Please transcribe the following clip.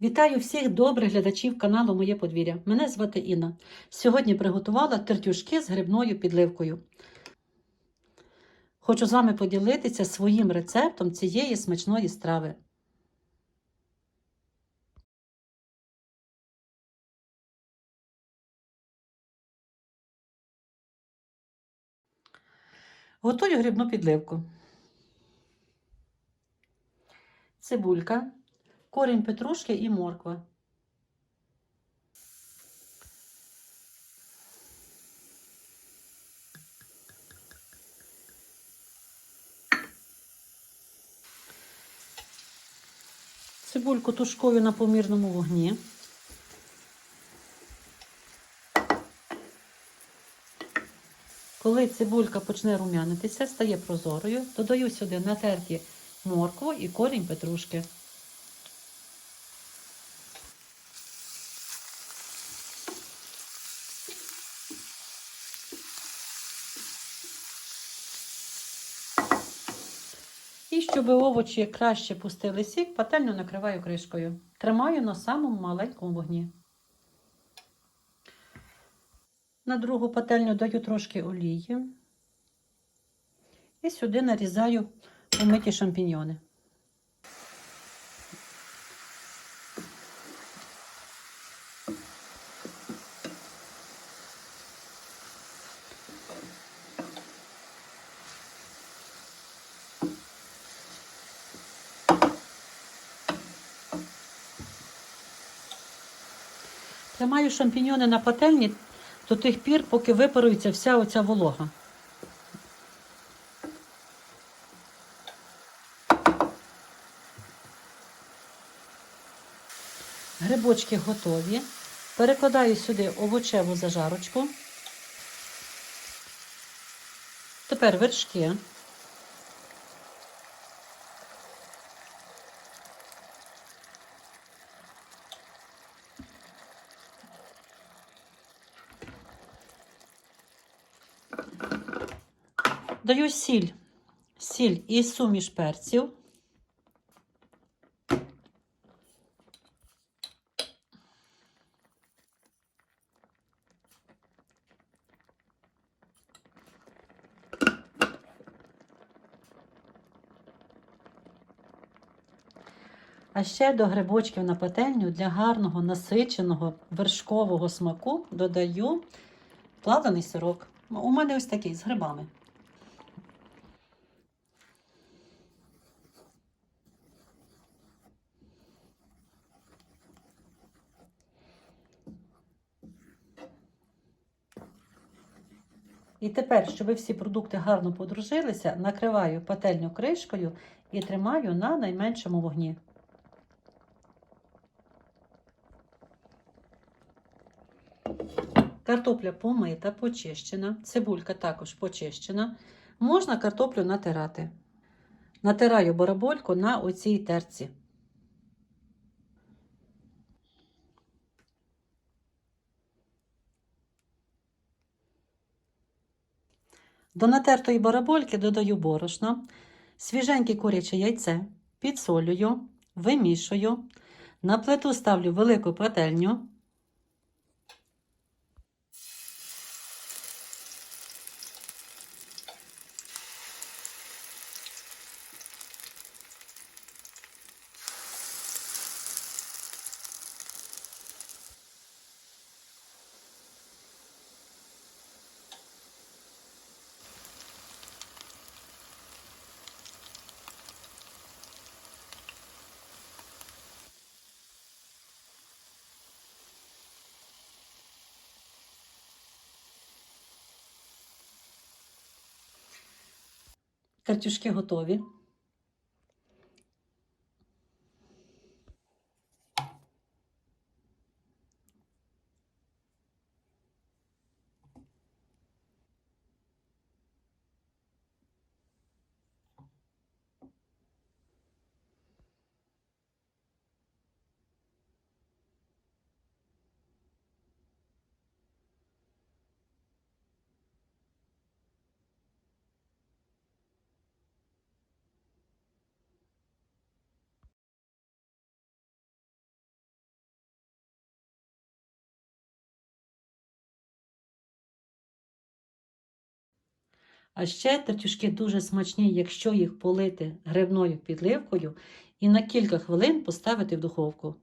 Вітаю всіх добрих глядачів каналу Моє подвір'я. Мене звати Інна. Сьогодні приготувала тертюшки з грибною підливкою. Хочу з вами поділитися своїм рецептом цієї смачної страви. Готую грибну підливку. Цибулька, корінь петрушки і морква. Цибульку тушкую на помірному вогні. Коли цибулька почне рум'янитися, стає прозорою, додаю сюди натерті моркву і корінь петрушки. І щоб овочі краще пустили сік, пательню накриваю кришкою. Тримаю на самому маленькому вогні. На другу пательню даю трошки олії. І сюди нарізаю умиті шампіньйони. Тримаю шампіньйони на пательні до тих пір, поки випарується вся оця волога. Грибочки готові. Перекладаю сюди овочеву зажарочку. Тепер вершки. Даю сіль, сіль і суміш перців. А ще до грибочків на пательню для гарного насиченого вершкового смаку додаю плавлений сирок. У мене ось такий з грибами. І тепер, щоб всі продукти гарно подружилися, накриваю пательню кришкою і тримаю на найменшому вогні. Картопля помита, почищена, цибулька також почищена. Можна картоплю натирати. Натираю барабольку на оцій терці. До натертої барабольки додаю борошно, свіженьке куряче яйце, підсолюю, вимішую, на плиту ставлю велику пательню. Картюшки готові. А ще тертюшки дуже смачні, якщо їх полити грибною підливкою і на кілька хвилин поставити в духовку.